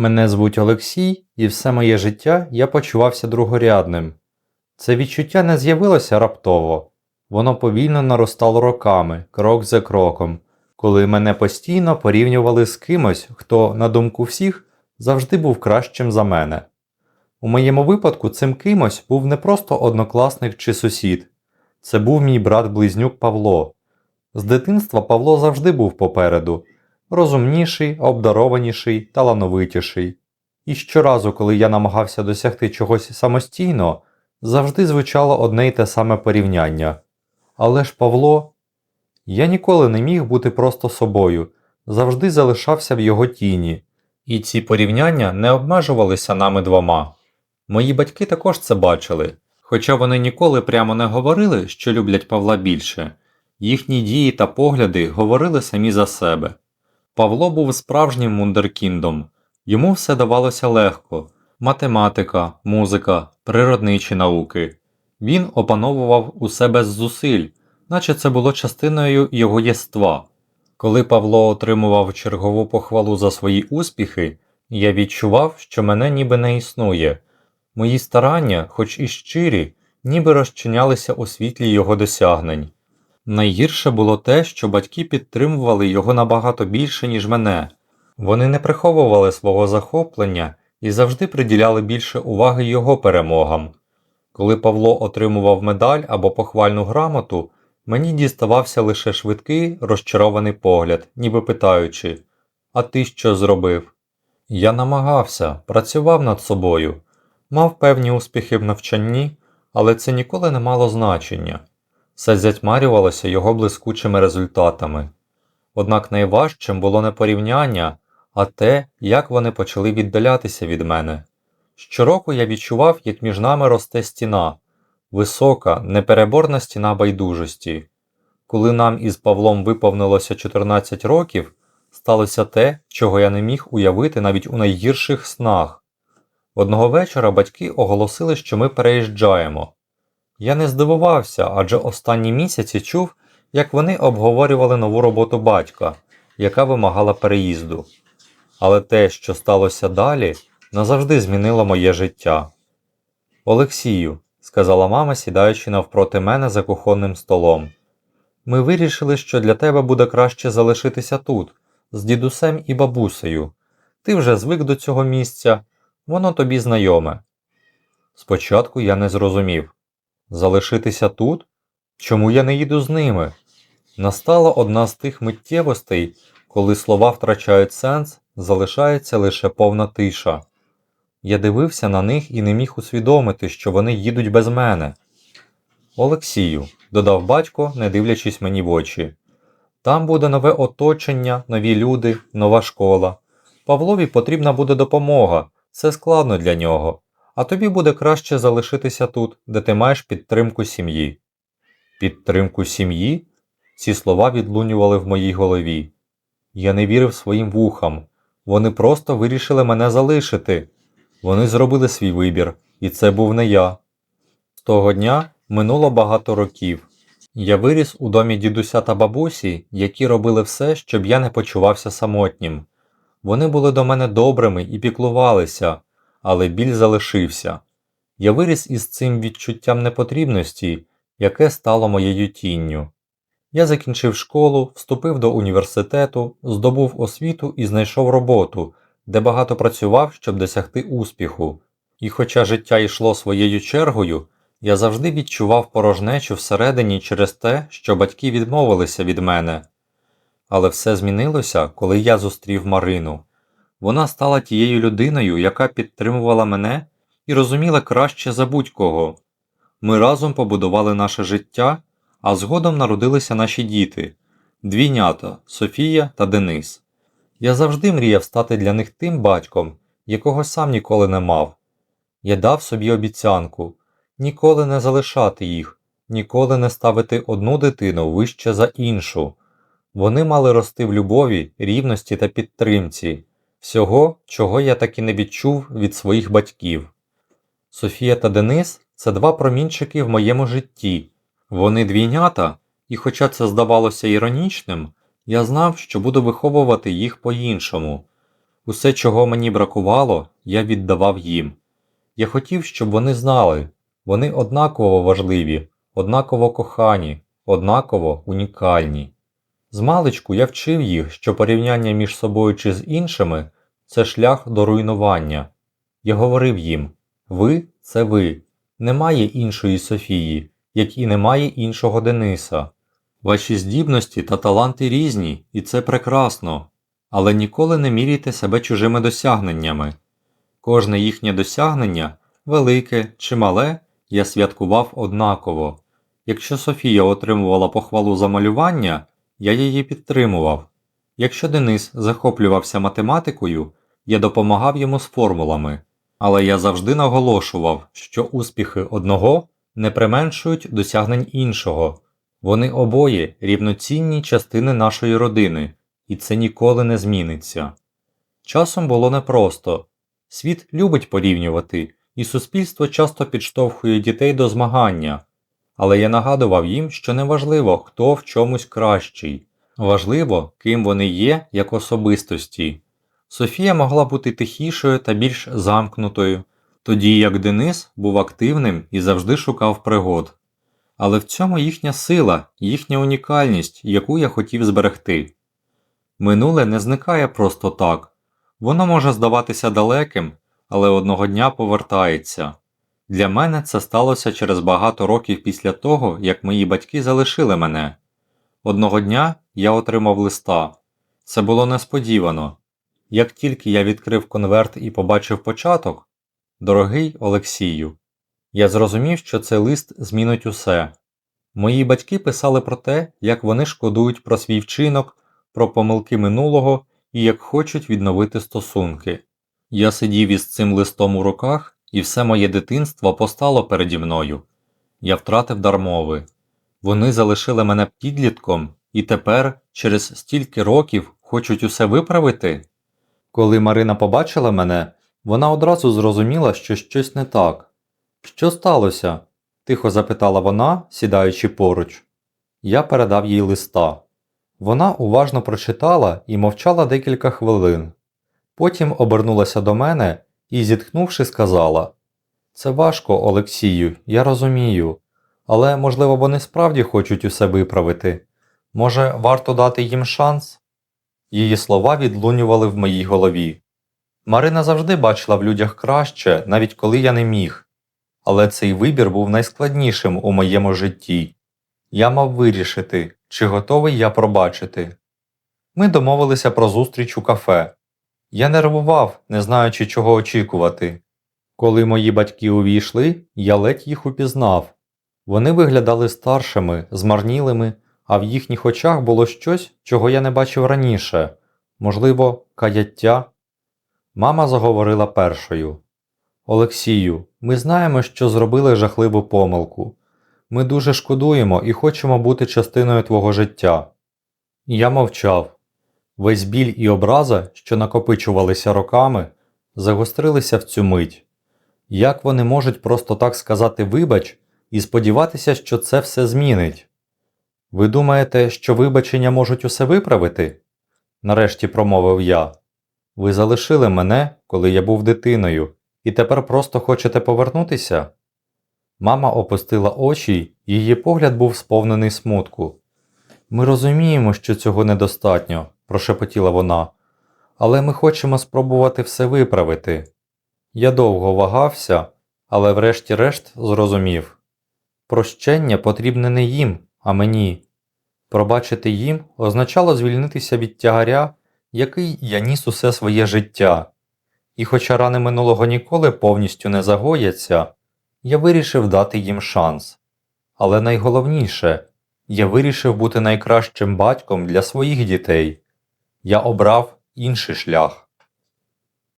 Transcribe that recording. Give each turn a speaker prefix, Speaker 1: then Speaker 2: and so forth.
Speaker 1: Мене звуть Олексій, і все моє життя я почувався другорядним. Це відчуття не з'явилося раптово, воно повільно наростало роками, крок за кроком, коли мене постійно порівнювали з кимось, хто, на думку всіх, завжди був кращим за мене. У моєму випадку цим кимось був не просто однокласник чи сусід, це був мій брат-близнюк Павло. З дитинства Павло завжди був попереду, розумніший, обдарованіший, талановитіший. І щоразу, коли я намагався досягти чогось самостійно, завжди звучало одне й те саме порівняння. Але ж Павло, я ніколи не міг бути просто собою, завжди залишався в його тіні. І ці порівняння не обмежувалися нами двома. Мої батьки також це бачили, хоча вони ніколи прямо не говорили, що люблять Павла більше. Їхні дії та погляди говорили самі за себе. Павло був справжнім вундеркіндом. Йому все давалося легко математика, музика, природничі науки. Він опановував усе без зусиль, наче це було частиною його єства. Коли Павло отримував чергову похвалу за свої успіхи, я відчував, що мене ніби не існує. Мої старання, хоч і щирі, ніби розчинялися у світлі його досягнень. Найгірше було те, що батьки підтримували його набагато більше, ніж мене. Вони не приховували свого захоплення і завжди приділяли більше уваги його перемогам. Коли Павло отримував медаль або похвальну грамоту, мені діставався лише швидкий, розчарований погляд, ніби питаючи А ти що зробив? Я намагався, працював над собою, мав певні успіхи в навчанні, але це ніколи не мало значення. Все затьмарювалося його блискучими результатами. Однак найважчим було не порівняння, а те, як вони почали віддалятися від мене. Щороку я відчував, як між нами росте стіна, висока, непереборна стіна байдужості. Коли нам із Павлом виповнилося 14 років, сталося те, чого я не міг уявити навіть у найгірших снах. Одного вечора батьки оголосили, що ми переїжджаємо. Я не здивувався, адже останні місяці чув, як вони обговорювали нову роботу батька, яка вимагала переїзду. Але те, що сталося далі, назавжди змінило моє життя. Олексію, сказала мама, сідаючи навпроти мене за кухонним столом, ми вирішили, що для тебе буде краще залишитися тут, з дідусем і бабусею. Ти вже звик до цього місця, воно тобі знайоме. Спочатку я не зрозумів. Залишитися тут? Чому я не їду з ними? Настала одна з тих миттєвостей, коли слова втрачають сенс, залишається лише повна тиша. Я дивився на них і не міг усвідомити, що вони їдуть без мене. Олексію, додав батько, не дивлячись мені в очі. Там буде нове оточення, нові люди, нова школа. Павлові потрібна буде допомога, це складно для нього а тобі буде краще залишитися тут, де ти маєш підтримку сім'ї. Підтримку сім'ї? Ці слова відлунювали в моїй голові. Я не вірив своїм вухам. Вони просто вирішили мене залишити. Вони зробили свій вибір, і це був не я. З того дня минуло багато років. Я виріс у домі дідуся та бабусі, які робили все, щоб я не почувався самотнім. Вони були до мене добрими і піклувалися, але біль залишився. Я виріс із цим відчуттям непотрібності, яке стало моєю тінню. Я закінчив школу, вступив до університету, здобув освіту і знайшов роботу, де багато працював, щоб досягти успіху. І хоча життя йшло своєю чергою, я завжди відчував порожнечу всередині через те, що батьки відмовилися від мене. Але все змінилося, коли я зустрів Марину. Вона стала тією людиною, яка підтримувала мене і розуміла краще за будь-кого. Ми разом побудували наше життя, а згодом народилися наші діти двійнята Софія та Денис. Я завжди мріяв стати для них тим батьком, якого сам ніколи не мав. Я дав собі обіцянку ніколи не залишати їх, ніколи не ставити одну дитину вище за іншу. Вони мали рости в любові, рівності та підтримці всього, чого я таки не відчув від своїх батьків. Софія та Денис це два промінчики в моєму житті. Вони двійнята, і, хоча це здавалося іронічним, я знав, що буду виховувати їх по-іншому. Усе, чого мені бракувало, я віддавав їм. Я хотів, щоб вони знали, вони однаково важливі, однаково кохані, однаково унікальні. Змалечку я вчив їх, що порівняння між собою чи з іншими це шлях до руйнування. Я говорив їм ви це ви, немає іншої Софії, як і немає іншого Дениса. Ваші здібності та таланти різні, і це прекрасно, але ніколи не міряйте себе чужими досягненнями. Кожне їхнє досягнення, велике чи мале, я святкував однаково. Якщо Софія отримувала похвалу за малювання, я її підтримував. Якщо Денис захоплювався математикою, я допомагав йому з формулами, але я завжди наголошував, що успіхи одного не применшують досягнень іншого. Вони обоє рівноцінні частини нашої родини, і це ніколи не зміниться. Часом було непросто. Світ любить порівнювати, і суспільство часто підштовхує дітей до змагання. Але я нагадував їм, що неважливо, хто в чомусь кращий, важливо, ким вони є як особистості. Софія могла бути тихішою та більш замкнутою, тоді як Денис був активним і завжди шукав пригод. Але в цьому їхня сила, їхня унікальність, яку я хотів зберегти. Минуле не зникає просто так, воно може здаватися далеким, але одного дня повертається. Для мене це сталося через багато років після того, як мої батьки залишили мене. Одного дня я отримав листа. Це було несподівано. Як тільки я відкрив конверт і побачив початок, дорогий Олексію, я зрозумів, що цей лист змінить усе. Мої батьки писали про те, як вони шкодують про свій вчинок, про помилки минулого і як хочуть відновити стосунки. Я сидів із цим листом у руках, і все моє дитинство постало переді мною. Я втратив дар мови. Вони залишили мене підлітком і тепер, через стільки років, хочуть усе виправити. Коли Марина побачила мене, вона одразу зрозуміла, що щось не так. Що сталося? тихо запитала вона, сідаючи поруч. Я передав їй листа. Вона уважно прочитала і мовчала декілька хвилин. Потім обернулася до мене і, зітхнувши, сказала: Це важко, Олексію, я розумію, але, можливо, вони справді хочуть усе виправити. Може, варто дати їм шанс? Її слова відлунювали в моїй голові. Марина завжди бачила в людях краще, навіть коли я не міг. Але цей вибір був найскладнішим у моєму житті. Я мав вирішити, чи готовий я пробачити. Ми домовилися про зустріч у кафе. Я нервував, не знаючи, чого очікувати. Коли мої батьки увійшли, я ледь їх упізнав. Вони виглядали старшими, змарнілими, а в їхніх очах було щось, чого я не бачив раніше можливо, каяття. Мама заговорила першою. Олексію, ми знаємо, що зробили жахливу помилку. Ми дуже шкодуємо і хочемо бути частиною твого життя. Я мовчав. Весь біль і образа, що накопичувалися роками, загострилися в цю мить. Як вони можуть просто так сказати вибач і сподіватися, що це все змінить? Ви думаєте, що вибачення можуть усе виправити? Нарешті промовив я. Ви залишили мене, коли я був дитиною, і тепер просто хочете повернутися? Мама опустила очі, її погляд був сповнений смутку. Ми розуміємо, що цього недостатньо, прошепотіла вона, але ми хочемо спробувати все виправити. Я довго вагався, але врешті-решт зрозумів прощення потрібне не їм, а мені. Пробачити їм означало звільнитися від тягаря, який я ніс усе своє життя. І хоча рани минулого ніколи повністю не загояться, я вирішив дати їм шанс. Але найголовніше, я вирішив бути найкращим батьком для своїх дітей. Я обрав інший шлях.